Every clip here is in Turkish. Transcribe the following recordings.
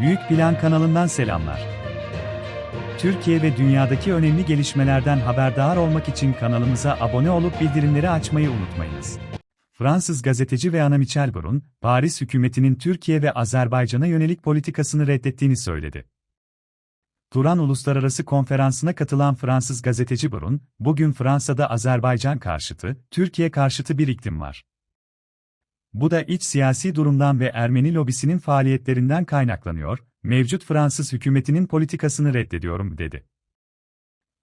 Büyük Plan kanalından selamlar. Türkiye ve dünyadaki önemli gelişmelerden haberdar olmak için kanalımıza abone olup bildirimleri açmayı unutmayınız. Fransız gazeteci ve Anna Michel Brun, Paris hükümetinin Türkiye ve Azerbaycan'a yönelik politikasını reddettiğini söyledi. Turan Uluslararası Konferansı'na katılan Fransız gazeteci Brun, bugün Fransa'da Azerbaycan karşıtı, Türkiye karşıtı bir iklim var. Bu da iç siyasi durumdan ve Ermeni lobisinin faaliyetlerinden kaynaklanıyor, mevcut Fransız hükümetinin politikasını reddediyorum, dedi.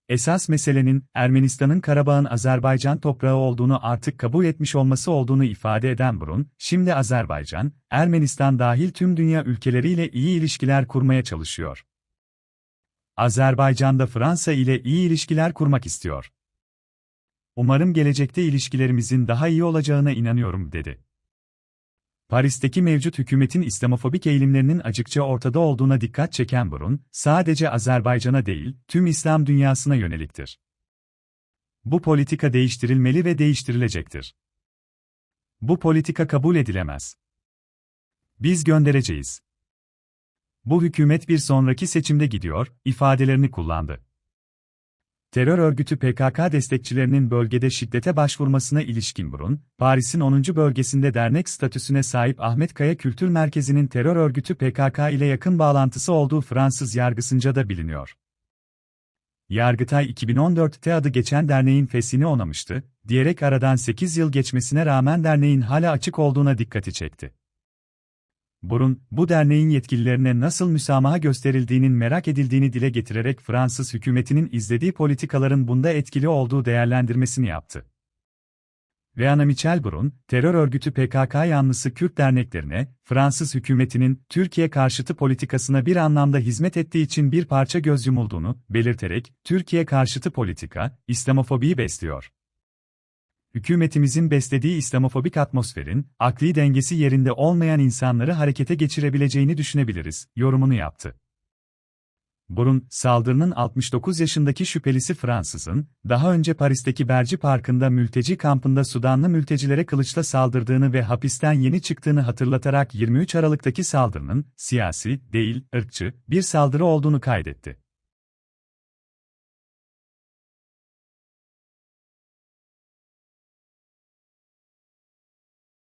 Esas meselenin, Ermenistan'ın Karabağ'ın Azerbaycan toprağı olduğunu artık kabul etmiş olması olduğunu ifade eden Brun, şimdi Azerbaycan, Ermenistan dahil tüm dünya ülkeleriyle iyi ilişkiler kurmaya çalışıyor. Azerbaycan da Fransa ile iyi ilişkiler kurmak istiyor. Umarım gelecekte ilişkilerimizin daha iyi olacağına inanıyorum, dedi. Paris'teki mevcut hükümetin İslamofobik eğilimlerinin açıkça ortada olduğuna dikkat çeken Brun, sadece Azerbaycan'a değil, tüm İslam dünyasına yöneliktir. Bu politika değiştirilmeli ve değiştirilecektir. Bu politika kabul edilemez. Biz göndereceğiz. Bu hükümet bir sonraki seçimde gidiyor, ifadelerini kullandı. Terör örgütü PKK destekçilerinin bölgede şiddete başvurmasına ilişkin Brun, Paris'in 10. bölgesinde dernek statüsüne sahip Ahmet Kaya Kültür Merkezi'nin terör örgütü PKK ile yakın bağlantısı olduğu Fransız yargısınca da biliniyor. Yargıtay 2014'te adı geçen derneğin fesini onamıştı, diyerek aradan 8 yıl geçmesine rağmen derneğin hala açık olduğuna dikkati çekti. Burun, bu derneğin yetkililerine nasıl müsamaha gösterildiğinin merak edildiğini dile getirerek Fransız hükümetinin izlediği politikaların bunda etkili olduğu değerlendirmesini yaptı. Ve Anna Michel Brun, terör örgütü PKK yanlısı Kürt derneklerine, Fransız hükümetinin Türkiye karşıtı politikasına bir anlamda hizmet ettiği için bir parça göz yumulduğunu belirterek, Türkiye karşıtı politika, İslamofobiyi besliyor hükümetimizin beslediği İslamofobik atmosferin, akli dengesi yerinde olmayan insanları harekete geçirebileceğini düşünebiliriz, yorumunu yaptı. Burun, saldırının 69 yaşındaki şüphelisi Fransız'ın, daha önce Paris'teki Berci Parkı'nda mülteci kampında Sudanlı mültecilere kılıçla saldırdığını ve hapisten yeni çıktığını hatırlatarak 23 Aralık'taki saldırının, siyasi, değil, ırkçı, bir saldırı olduğunu kaydetti.